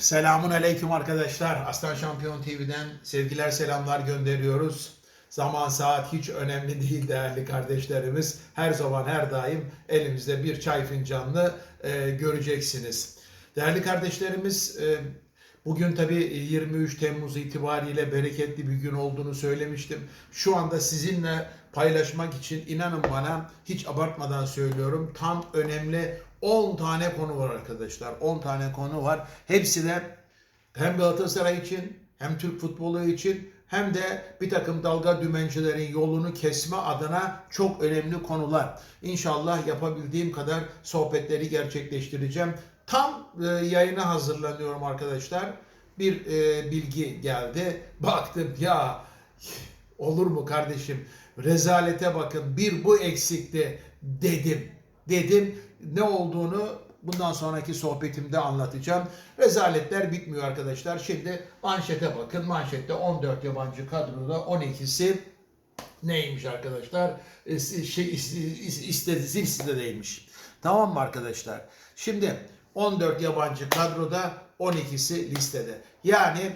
Selamun aleyküm arkadaşlar. Aslan Şampiyon TV'den sevgiler selamlar gönderiyoruz. Zaman saat hiç önemli değil değerli kardeşlerimiz. Her zaman her daim elimizde bir çay fincanlı e, göreceksiniz. Değerli kardeşlerimiz e, bugün tabii 23 Temmuz itibariyle bereketli bir gün olduğunu söylemiştim. Şu anda sizinle paylaşmak için inanın bana hiç abartmadan söylüyorum tam önemli 10 tane konu var arkadaşlar. 10 tane konu var. Hepsi de hem Galatasaray için hem Türk futbolu için hem de bir takım dalga dümencilerin yolunu kesme adına çok önemli konular. İnşallah yapabildiğim kadar sohbetleri gerçekleştireceğim. Tam e, yayına hazırlanıyorum arkadaşlar. Bir e, bilgi geldi. Baktım ya olur mu kardeşim rezalete bakın bir bu eksikti dedim. Dedim ne olduğunu bundan sonraki sohbetimde anlatacağım. Rezaletler bitmiyor arkadaşlar. Şimdi manşete bakın. Manşette 14 yabancı kadroda 12'si neymiş arkadaşlar? E, Şey istedi zil değilmiş. Tamam mı arkadaşlar? Şimdi 14 yabancı kadroda 12'si listede. Yani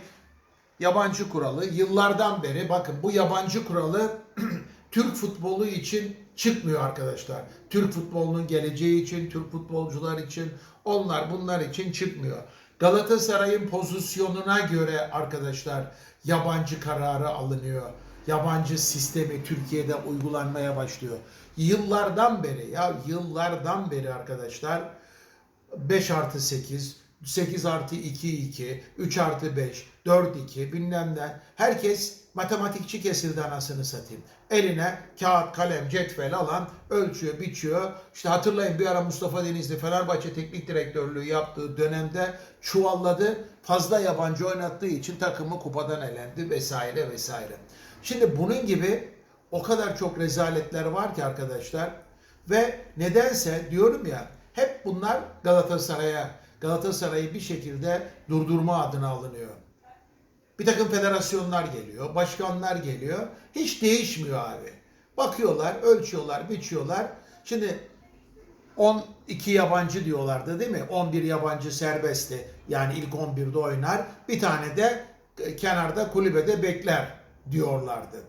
yabancı kuralı yıllardan beri bakın bu yabancı kuralı Türk futbolu için çıkmıyor arkadaşlar. Türk futbolunun geleceği için, Türk futbolcular için, onlar bunlar için çıkmıyor. Galatasaray'ın pozisyonuna göre arkadaşlar yabancı kararı alınıyor. Yabancı sistemi Türkiye'de uygulanmaya başlıyor. Yıllardan beri ya yıllardan beri arkadaşlar 5 artı 8, 8 artı 2, 2, 3 artı 5, 4, 2 bilmem ne. Herkes matematikçi kesildi anasını satayım. Eline kağıt, kalem, cetvel alan ölçüyor, biçiyor. İşte hatırlayın bir ara Mustafa Denizli Fenerbahçe teknik direktörlüğü yaptığı dönemde çuvalladı. Fazla yabancı oynattığı için takımı kupadan elendi vesaire vesaire. Şimdi bunun gibi o kadar çok rezaletler var ki arkadaşlar. Ve nedense diyorum ya hep bunlar Galatasaray'a, Galatasaray'ı bir şekilde durdurma adına alınıyor. Bir takım federasyonlar geliyor, başkanlar geliyor. Hiç değişmiyor abi. Bakıyorlar, ölçüyorlar, biçiyorlar. Şimdi 12 yabancı diyorlardı değil mi? 11 yabancı serbestti. Yani ilk 11'de oynar. Bir tane de kenarda kulübede bekler diyorlardı.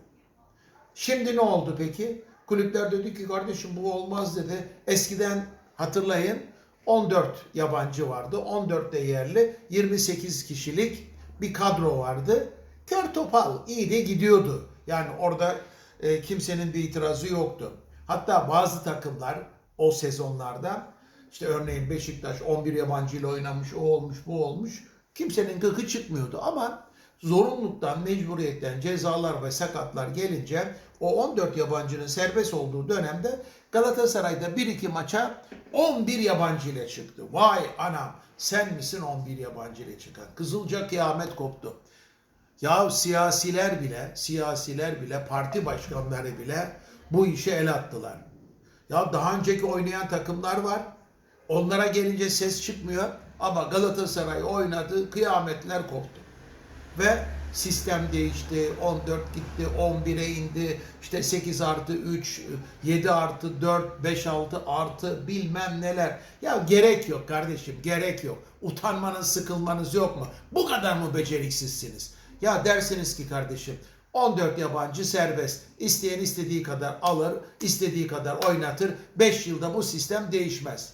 Şimdi ne oldu peki? Kulüpler dedi ki kardeşim bu olmaz dedi. Eskiden hatırlayın 14 yabancı vardı. 14 de yerli 28 kişilik bir kadro vardı. Kör topal iyi de gidiyordu. Yani orada e, kimsenin bir itirazı yoktu. Hatta bazı takımlar o sezonlarda işte örneğin Beşiktaş 11 yabancı ile oynamış, o olmuş, bu olmuş. Kimsenin gıkı çıkmıyordu ama zorunluluktan, mecburiyetten cezalar ve sakatlar gelince o 14 yabancının serbest olduğu dönemde Galatasaray'da 1-2 maça 11 yabancı ile çıktı. Vay anam sen misin 11 yabancı ile çıkan? Kızılca kıyamet koptu. Ya siyasiler bile, siyasiler bile, parti başkanları bile bu işe el attılar. Ya daha önceki oynayan takımlar var. Onlara gelince ses çıkmıyor. Ama Galatasaray oynadı, kıyametler koptu. Ve sistem değişti. 14 gitti, 11'e indi. İşte 8 artı 3, 7 artı 4, 5 6 artı bilmem neler. Ya gerek yok kardeşim, gerek yok. Utanmanız, sıkılmanız yok mu? Bu kadar mı beceriksizsiniz? Ya dersiniz ki kardeşim 14 yabancı serbest. İsteyen istediği kadar alır, istediği kadar oynatır. 5 yılda bu sistem değişmez.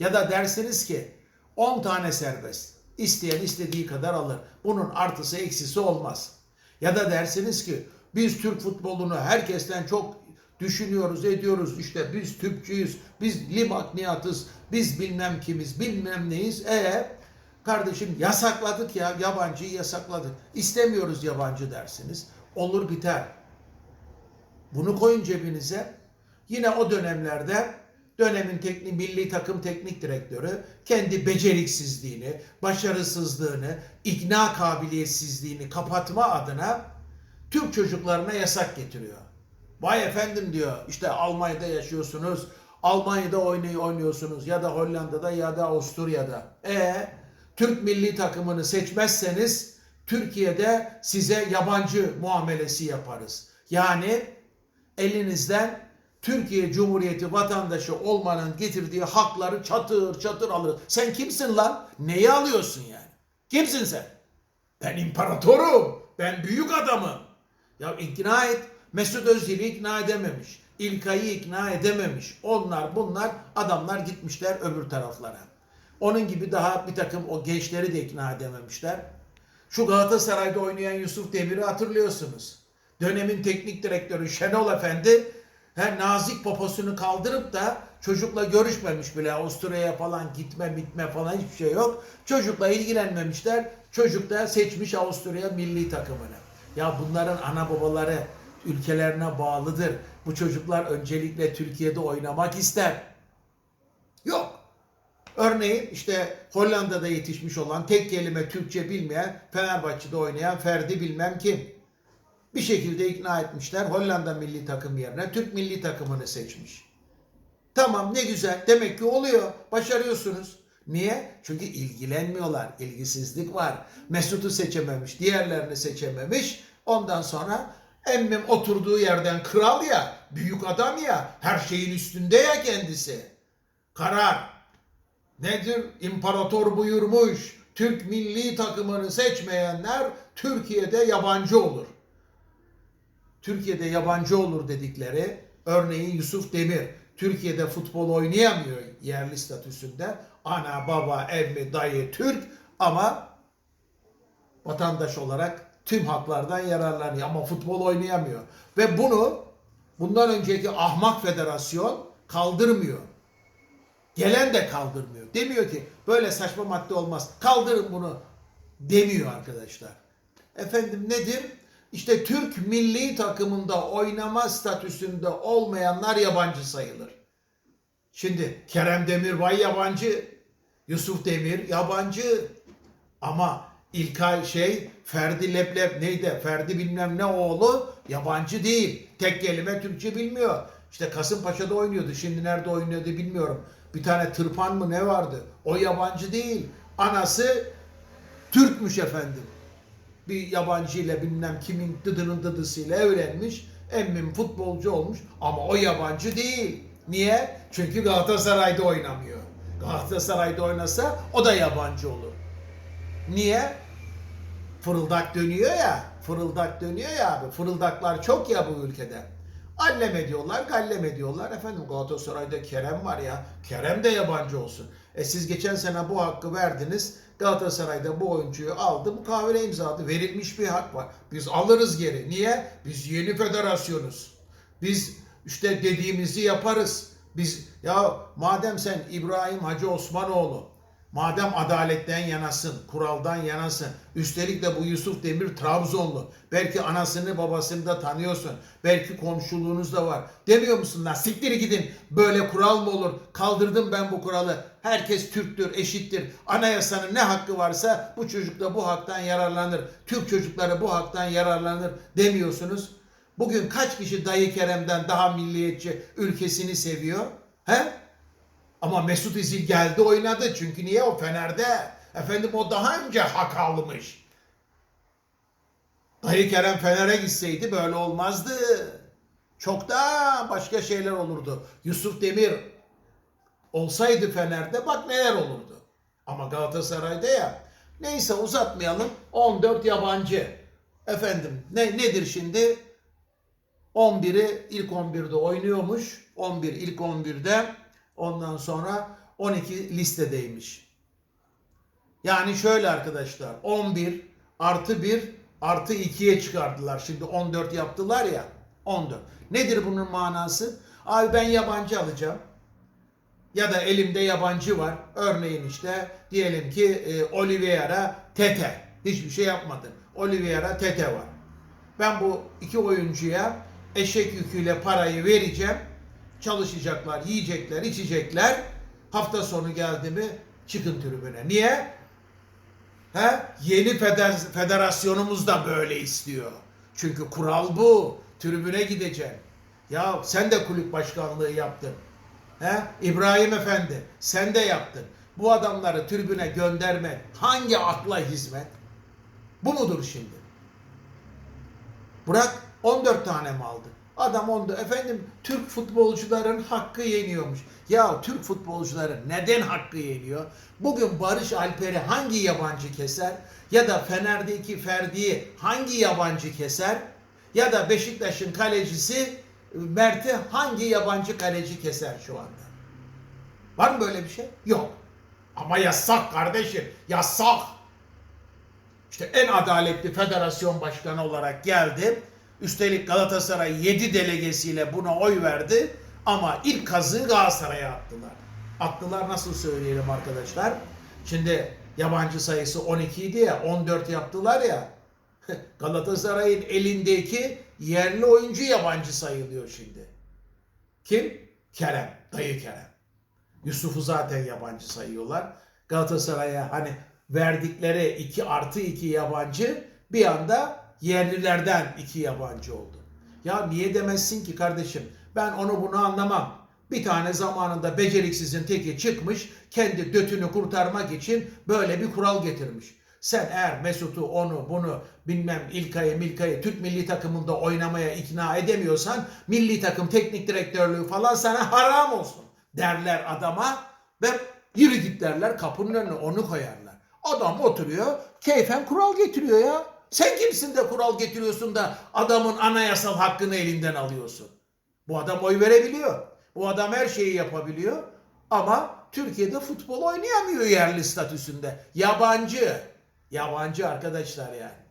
Ya da dersiniz ki 10 tane serbest. İsteyen istediği kadar alır. Bunun artısı eksisi olmaz. Ya da dersiniz ki biz Türk futbolunu herkesten çok düşünüyoruz, ediyoruz. İşte biz Türkçüyüz, biz limakniyatız, biz bilmem kimiz, bilmem neyiz. E kardeşim yasakladık ya, yabancıyı yasakladık. İstemiyoruz yabancı dersiniz. Olur biter. Bunu koyun cebinize. Yine o dönemlerde dönemin teknik milli takım teknik direktörü kendi beceriksizliğini, başarısızlığını, ikna kabiliyetsizliğini kapatma adına Türk çocuklarına yasak getiriyor. Vay efendim diyor işte Almanya'da yaşıyorsunuz, Almanya'da oynay oynuyorsunuz ya da Hollanda'da ya da Avusturya'da. E Türk milli takımını seçmezseniz Türkiye'de size yabancı muamelesi yaparız. Yani elinizden Türkiye Cumhuriyeti vatandaşı olmanın getirdiği hakları çatır çatır alır. Sen kimsin lan? Neyi alıyorsun yani? Kimsin sen? Ben imparatorum. Ben büyük adamım. Ya ikna et. Mesut Özil'i ikna edememiş. İlkay'ı ikna edememiş. Onlar bunlar adamlar gitmişler öbür taraflara. Onun gibi daha bir takım o gençleri de ikna edememişler. Şu Galatasaray'da oynayan Yusuf Demir'i hatırlıyorsunuz. Dönemin teknik direktörü Şenol Efendi he, nazik poposunu kaldırıp da çocukla görüşmemiş bile. Avusturya'ya falan gitme bitme falan hiçbir şey yok. Çocukla ilgilenmemişler. Çocuk da seçmiş Avusturya milli takımını. Ya bunların ana babaları ülkelerine bağlıdır. Bu çocuklar öncelikle Türkiye'de oynamak ister. Yok. Örneğin işte Hollanda'da yetişmiş olan tek kelime Türkçe bilmeyen Fenerbahçe'de oynayan Ferdi bilmem kim. Bir şekilde ikna etmişler Hollanda milli takım yerine Türk milli takımını seçmiş. Tamam ne güzel demek ki oluyor başarıyorsunuz. Niye? Çünkü ilgilenmiyorlar. ilgisizlik var. Mesut'u seçememiş, diğerlerini seçememiş. Ondan sonra emmim oturduğu yerden kral ya, büyük adam ya, her şeyin üstünde ya kendisi. Karar. Nedir? İmparator buyurmuş. Türk milli takımını seçmeyenler Türkiye'de yabancı olur. Türkiye'de yabancı olur dedikleri örneğin Yusuf Demir Türkiye'de futbol oynayamıyor yerli statüsünde. Ana, baba, emmi, dayı Türk ama vatandaş olarak tüm haklardan yararlanıyor ama futbol oynayamıyor. Ve bunu bundan önceki ahmak federasyon kaldırmıyor. Gelen de kaldırmıyor. Demiyor ki böyle saçma madde olmaz. Kaldırın bunu demiyor arkadaşlar. Efendim nedir? İşte Türk milli takımında oynama statüsünde olmayanlar yabancı sayılır. Şimdi Kerem Demirbay yabancı, Yusuf Demir yabancı ama İlkay şey Ferdi Leplep neydi? Ferdi bilmem ne oğlu yabancı değil. Tek kelime Türkçe bilmiyor. İşte Kasımpaşa'da oynuyordu. Şimdi nerede oynuyordu bilmiyorum. Bir tane tırpan mı ne vardı? O yabancı değil. Anası Türkmüş efendim. Bir yabancı ile bilmem kimin dıdının dıdısıyla evlenmiş. Emmim futbolcu olmuş ama o yabancı değil. Niye? Çünkü Galatasaray'da oynamıyor. Galatasaray'da oynasa o da yabancı olur. Niye? Fırıldak dönüyor ya. Fırıldak dönüyor ya abi. Fırıldaklar çok ya bu ülkede. Allem ediyorlar, gallem ediyorlar. Efendim Galatasaray'da Kerem var ya. Kerem de yabancı olsun. E siz geçen sene bu hakkı verdiniz. Galatasaray'da bu oyuncuyu aldı. Bu kahvene imzadı. Verilmiş bir hak var. Biz alırız geri. Niye? Biz yeni federasyonuz. Biz işte dediğimizi yaparız. Biz ya madem sen İbrahim Hacı Osmanoğlu Madem adaletten yanasın, kuraldan yanasın, üstelik de bu Yusuf Demir Trabzonlu, belki anasını babasını da tanıyorsun, belki komşuluğunuz da var. Demiyor musun lan siktir gidin, böyle kural mı olur, kaldırdım ben bu kuralı, herkes Türktür, eşittir, anayasanın ne hakkı varsa bu çocuk da bu haktan yararlanır, Türk çocukları bu haktan yararlanır demiyorsunuz. Bugün kaç kişi Dayı Kerem'den daha milliyetçi ülkesini seviyor? He? Ama Mesut Özil geldi oynadı. Çünkü niye o Fener'de? Efendim o daha önce hak almış. Dayı Kerem Fener'e gitseydi böyle olmazdı. Çok daha başka şeyler olurdu. Yusuf Demir olsaydı Fener'de bak neler olurdu. Ama Galatasaray'da ya. Neyse uzatmayalım. 14 yabancı. Efendim ne nedir şimdi? 11'i ilk 11'de oynuyormuş. 11 ilk 11'de Ondan sonra 12 listedeymiş. Yani şöyle arkadaşlar 11 artı 1 artı 2'ye çıkardılar. Şimdi 14 yaptılar ya 14. Nedir bunun manası? Abi ben yabancı alacağım. Ya da elimde yabancı var. Örneğin işte diyelim ki e, Oliveira Tete. Hiçbir şey yapmadı. Oliveira Tete var. Ben bu iki oyuncuya eşek yüküyle parayı vereceğim çalışacaklar, yiyecekler, içecekler. Hafta sonu geldi mi çıkın tribüne. Niye? He? Yeni feder federasyonumuz da böyle istiyor. Çünkü kural bu. Tribüne gideceksin. Ya sen de kulüp başkanlığı yaptın. He? İbrahim Efendi sen de yaptın. Bu adamları tribüne gönderme hangi akla hizmet? Bu mudur şimdi? Bırak 14 tane mi aldı? Adam onda efendim Türk futbolcuların hakkı yeniyormuş. Ya Türk futbolcuların neden hakkı yeniyor? Bugün Barış Alper'i hangi yabancı keser? Ya da Fener'deki Ferdi'yi hangi yabancı keser? Ya da Beşiktaş'ın kalecisi Mert'i hangi yabancı kaleci keser şu anda? Var mı böyle bir şey? Yok. Ama yasak kardeşim. Yasak. İşte en adaletli federasyon başkanı olarak geldi. Üstelik Galatasaray 7 delegesiyle buna oy verdi. Ama ilk kazığı Galatasaray'a attılar. Attılar nasıl söyleyelim arkadaşlar? Şimdi yabancı sayısı 12 idi ya 14 yaptılar ya. Galatasaray'ın elindeki yerli oyuncu yabancı sayılıyor şimdi. Kim? Kerem. Dayı Kerem. Yusuf'u zaten yabancı sayıyorlar. Galatasaray'a hani verdikleri 2 artı 2 yabancı bir anda yerlilerden 2 yabancı oldu. Ya niye demezsin ki kardeşim? Ben onu bunu anlamam. Bir tane zamanında beceriksizin teki çıkmış, kendi dötünü kurtarmak için böyle bir kural getirmiş. Sen eğer Mesut'u, onu, bunu, bilmem İlkay'ı, Milkay'ı Türk milli takımında oynamaya ikna edemiyorsan milli takım teknik direktörlüğü falan sana haram olsun derler adama ve yürü git derler kapının önüne onu koyarlar. Adam oturuyor keyfen kural getiriyor ya. Sen kimsin de kural getiriyorsun da adamın anayasal hakkını elinden alıyorsun. Bu adam oy verebiliyor. Bu adam her şeyi yapabiliyor. Ama Türkiye'de futbol oynayamıyor yerli statüsünde. Yabancı. Yabancı arkadaşlar yani.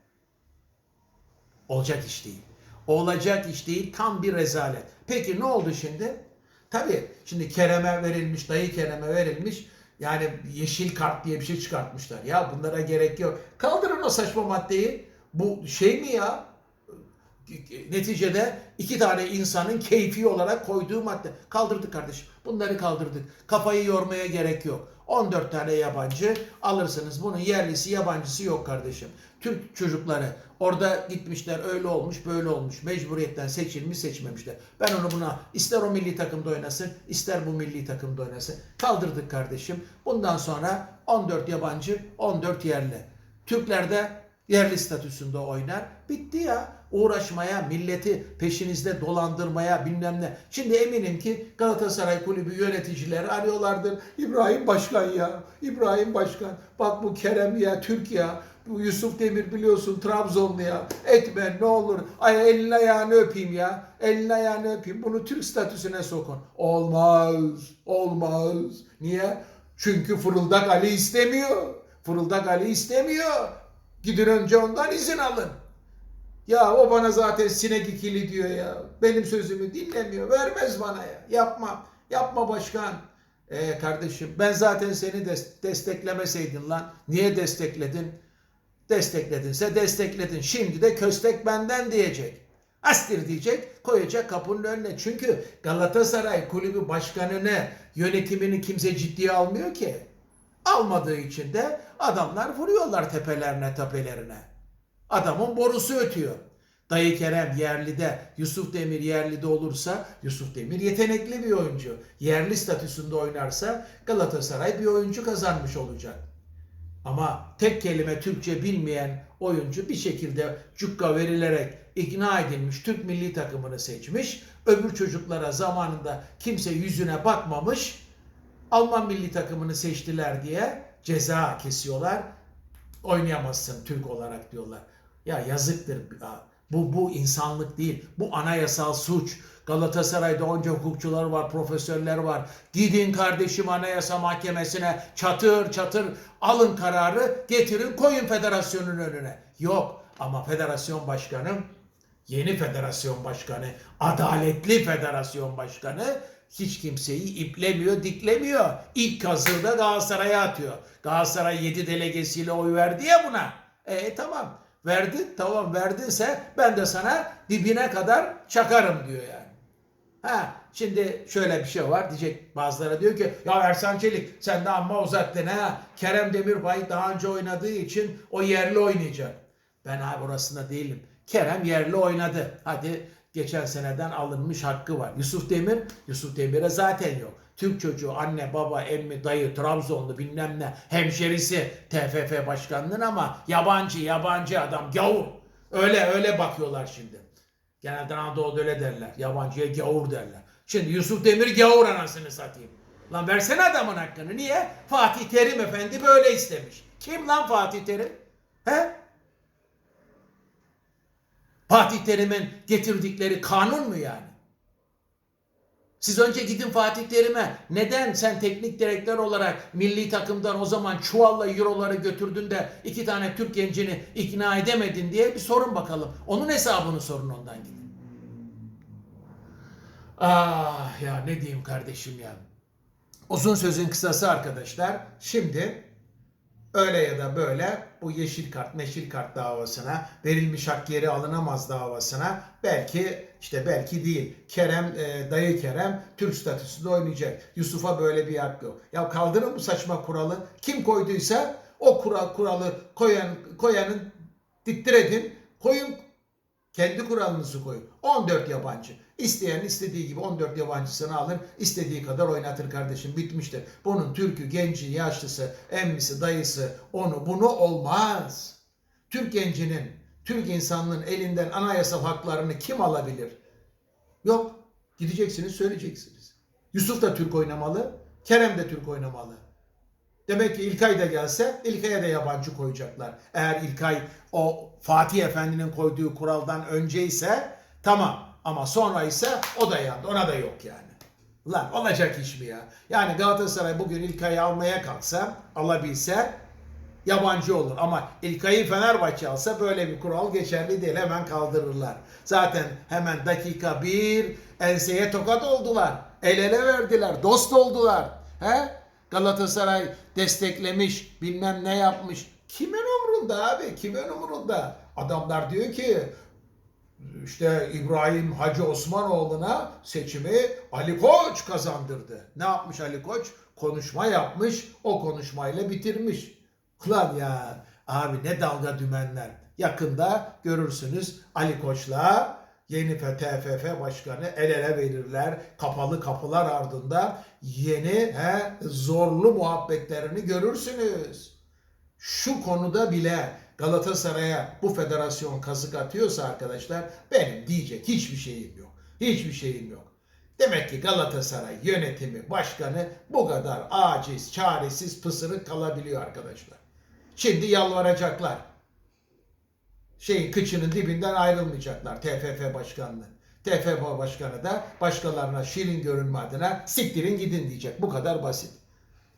Olacak iş değil. Olacak iş değil. Tam bir rezalet. Peki ne oldu şimdi? Tabii şimdi Kerem'e verilmiş, dayı Kerem'e verilmiş. Yani yeşil kart diye bir şey çıkartmışlar. Ya bunlara gerek yok. Kaldırın o saçma maddeyi. Bu şey mi ya? Neticede iki tane insanın keyfi olarak koyduğu madde. Kaldırdık kardeşim. Bunları kaldırdık. Kafayı yormaya gerek yok. 14 tane yabancı alırsınız. Bunun yerlisi yabancısı yok kardeşim. Türk çocukları orada gitmişler öyle olmuş böyle olmuş. Mecburiyetten seçilmiş seçmemişler. Ben onu buna ister o milli takımda oynasın ister bu milli takımda oynasın. Kaldırdık kardeşim. Bundan sonra 14 yabancı 14 yerli. Türkler de yerli statüsünde oynar. Bitti ya. Uğraşmaya, milleti peşinizde dolandırmaya bilmem ne. Şimdi eminim ki Galatasaray Kulübü yöneticileri arıyorlardır. İbrahim Başkan ya. İbrahim Başkan. Bak bu Kerem ya, Türk ya. Bu Yusuf Demir biliyorsun Trabzonlu ya. Etme ne olur. Ay elini ayağını öpeyim ya. Elini ayağını öpeyim. Bunu Türk statüsüne sokun. Olmaz. Olmaz. Niye? Çünkü Fırıldak Ali istemiyor. Fırıldak Ali istemiyor. Gidin önce ondan izin alın. Ya o bana zaten sinek ikili diyor ya. Benim sözümü dinlemiyor. Vermez bana ya. Yapma. Yapma başkan. Ee, kardeşim ben zaten seni des- desteklemeseydin lan. Niye destekledin? Destekledinse destekledin. Şimdi de köstek benden diyecek. Astir diyecek, koyacak kapının önüne. Çünkü Galatasaray kulübü başkanını, yönetimini kimse ciddiye almıyor ki. Almadığı için de adamlar vuruyorlar tepelerine tepelerine. Adamın borusu ötüyor. Dayı Kerem yerlide, Yusuf Demir yerlide olursa Yusuf Demir yetenekli bir oyuncu. Yerli statüsünde oynarsa Galatasaray bir oyuncu kazanmış olacak. Ama tek kelime Türkçe bilmeyen oyuncu bir şekilde cukka verilerek ikna edilmiş Türk milli takımını seçmiş. Öbür çocuklara zamanında kimse yüzüne bakmamış. Alman milli takımını seçtiler diye ceza kesiyorlar. Oynayamazsın Türk olarak diyorlar. Ya yazıktır. Bu, bu insanlık değil. Bu anayasal suç. Galatasaray'da onca hukukçular var, profesörler var. Gidin kardeşim anayasa mahkemesine çatır çatır alın kararı getirin koyun federasyonun önüne. Yok ama federasyon başkanı yeni federasyon başkanı, adaletli federasyon başkanı hiç kimseyi iplemiyor, diklemiyor. İlk kazığı da Galatasaray'a atıyor. Galatasaray 7 delegesiyle oy verdi ya buna. E tamam verdin tamam verdinse ben de sana dibine kadar çakarım diyor yani. Ha şimdi şöyle bir şey var diyecek bazıları diyor ki ya Ersan Çelik sen de amma uzattın ha. Kerem Demirbay daha önce oynadığı için o yerli oynayacak. Ben abi orasında değilim. Kerem yerli oynadı. Hadi geçen seneden alınmış hakkı var. Yusuf Demir, Yusuf Demir'e zaten yok. Türk çocuğu anne baba emmi dayı Trabzonlu bilmem ne hemşerisi TFF başkanlığın ama yabancı yabancı adam gavur. Öyle öyle bakıyorlar şimdi. Genelde Anadolu'da öyle derler. Yabancıya gavur derler. Şimdi Yusuf Demir gavur anasını satayım. Lan versene adamın hakkını. Niye? Fatih Terim Efendi böyle istemiş. Kim lan Fatih Terim? He? Fatih Terim'in getirdikleri kanun mu yani? Siz önce gidin Fatih Terim'e neden sen teknik direktör olarak milli takımdan o zaman çuvalla euroları götürdün de iki tane Türk gencini ikna edemedin diye bir sorun bakalım. Onun hesabını sorun ondan gidin. Ah ya ne diyeyim kardeşim ya. Uzun sözün kısası arkadaşlar. Şimdi öyle ya da böyle bu yeşil kart, meşil kart davasına, verilmiş hak geri alınamaz davasına belki işte belki değil. Kerem, e, dayı Kerem Türk statüsünde oynayacak. Yusuf'a böyle bir hak yok. Ya kaldırın bu saçma kuralı. Kim koyduysa o kural kuralı koyan koyanın diktir edin. Koyun kendi kuralınızı koyun. 14 yabancı. İsteyen istediği gibi 14 yabancısını alır, istediği kadar oynatır kardeşim. Bitmiştir. Bunun Türk'ü, genci, yaşlısı, emmisi, dayısı, onu bunu olmaz. Türk gencinin, Türk insanının elinden anayasal haklarını kim alabilir? Yok. Gideceksiniz, söyleyeceksiniz. Yusuf da Türk oynamalı, Kerem de Türk oynamalı. Demek ki İlkay da gelse İlkay'a da yabancı koyacaklar. Eğer İlkay o Fatih Efendi'nin koyduğu kuraldan önceyse tamam. Ama sonra ise o da yandı. Ona da yok yani. Lan olacak iş mi ya? Yani Galatasaray bugün İlkay'ı almaya kalksa, alabilse yabancı olur. Ama İlkay'ı Fenerbahçe alsa böyle bir kural geçerli değil. Hemen kaldırırlar. Zaten hemen dakika bir enseye tokat oldular. El ele verdiler. Dost oldular. He? Galatasaray desteklemiş, bilmem ne yapmış. Kimin umurunda abi? Kimin umurunda? Adamlar diyor ki işte İbrahim Hacı Osmanoğlu'na seçimi Ali Koç kazandırdı. Ne yapmış Ali Koç? Konuşma yapmış, o konuşmayla bitirmiş. Ulan ya abi ne dalga dümenler. Yakında görürsünüz Ali Koç'la yeni TFF başkanı el ele verirler. Kapalı kapılar ardında yeni he, zorlu muhabbetlerini görürsünüz. Şu konuda bile Galatasaray'a bu federasyon kazık atıyorsa arkadaşlar benim diyecek hiçbir şeyim yok. Hiçbir şeyim yok. Demek ki Galatasaray yönetimi, başkanı bu kadar aciz, çaresiz, pısırık kalabiliyor arkadaşlar. Şimdi yalvaracaklar. Şeyin kıçının dibinden ayrılmayacaklar TFF başkanlığı. TFF başkanı da başkalarına şirin görünme adına siktirin gidin diyecek. Bu kadar basit.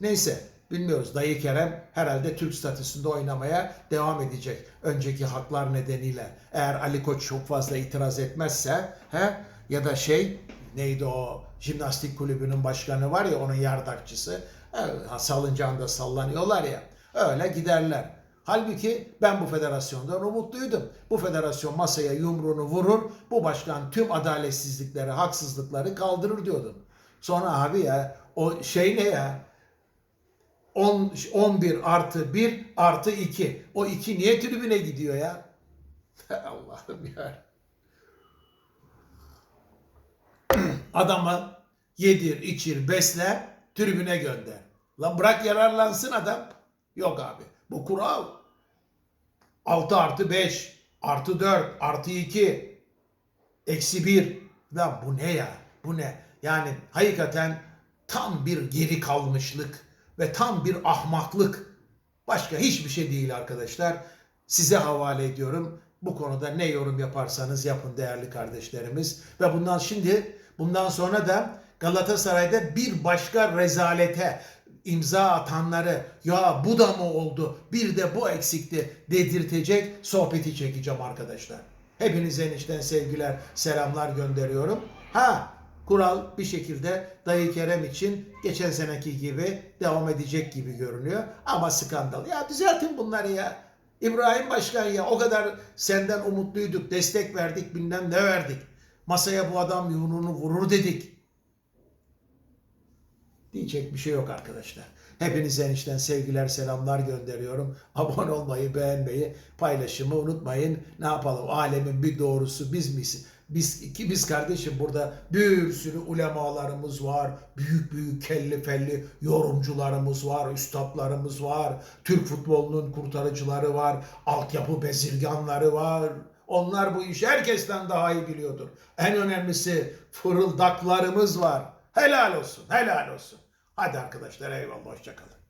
Neyse bilmiyoruz. Dayı Kerem herhalde Türk statüsünde oynamaya devam edecek. Önceki haklar nedeniyle. Eğer Ali Koç çok fazla itiraz etmezse he, ya da şey neydi o jimnastik kulübünün başkanı var ya onun yardakçısı. he, Salıncağında sallanıyorlar ya. Öyle giderler. Halbuki ben bu federasyondan umutluydum. Bu federasyon masaya yumruğunu vurur, bu başkan tüm adaletsizlikleri, haksızlıkları kaldırır diyordum. Sonra abi ya o şey ne ya? 10, 11 artı 1 artı 2. O 2 niye tribüne gidiyor ya? Allah'ım ya. Adamı yedir, içir, besle, tribüne gönder. Lan bırak yararlansın adam. Yok abi. Bu kural. 6 artı 5 artı 4 artı 2 eksi 1. Lan bu ne ya? Bu ne? Yani hakikaten tam bir geri kalmışlık ve tam bir ahmaklık. Başka hiçbir şey değil arkadaşlar. Size havale ediyorum. Bu konuda ne yorum yaparsanız yapın değerli kardeşlerimiz. Ve bundan şimdi bundan sonra da Galatasaray'da bir başka rezalete imza atanları ya bu da mı oldu bir de bu eksikti dedirtecek sohbeti çekeceğim arkadaşlar. Hepinize enişten sevgiler selamlar gönderiyorum. Ha kural bir şekilde Dayı Kerem için geçen seneki gibi devam edecek gibi görünüyor. Ama skandal. Ya düzeltin bunları ya. İbrahim Başkan ya o kadar senden umutluyduk, destek verdik, bilmem ne verdik. Masaya bu adam yumruğunu vurur dedik. Diyecek bir şey yok arkadaşlar. Hepinize enişten sevgiler, selamlar gönderiyorum. Abone olmayı, beğenmeyi, paylaşımı unutmayın. Ne yapalım? Alemin bir doğrusu biz miyiz? Biz iki biz kardeşim burada bir sürü ulemalarımız var. Büyük büyük kelli felli yorumcularımız var, üstadlarımız var. Türk futbolunun kurtarıcıları var. Altyapı bezirganları var. Onlar bu işi herkesten daha iyi biliyordur. En önemlisi fırıldaklarımız var. Helal olsun, helal olsun. Hadi arkadaşlar eyvallah, hoşçakalın.